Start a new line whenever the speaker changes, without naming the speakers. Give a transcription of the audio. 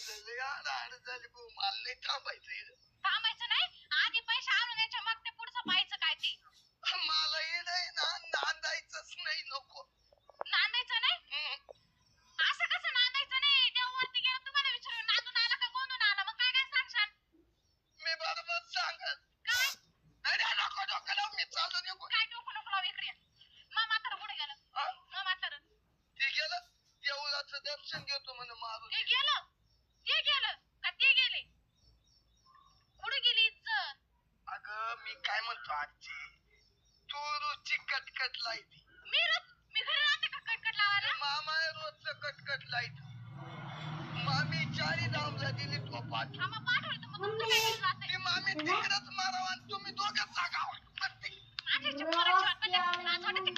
काही थांबायचं.
थांबायचं नाही. आधी पैसे आणून यायच्या मग ते पुढचं पाहायचं काय ते.
मला हे नाही ना नांदायचंच नाही नको
नांदायचं नाही?
हम्म.
असं कसं नांदायचं नाही? देवावरती गेलं तुम्हाला विचारून नांदून आला का गोंधून आला? मग काय काय सांगशाल?
मी बरोबर सांगत.
काय?
अरे नको नको लावू, मी चालू निघून
काय डोकं नको लावू इकडे मग म्हातारं गेलं.
ते गेलं देवळाचं दर्शन घेतो म्हणे मारून
ते गेलं?
मी काय म्हणतो आजी? तू रोजची कटकट लायती.
मी रोज मी घरी राहते का कटकट लावायला?
मामा रोजचं कटकट लायती. मामी चारी दामला दिली तो
पाठव मामा पाठवलं तर मग तुमचं काय केलं जातंय?
मी मामी तिकडच मारावा आणि तुम्ही दोघं जागावा माझ्या इच्छा पोराची वाट पाहते. लाज वाटते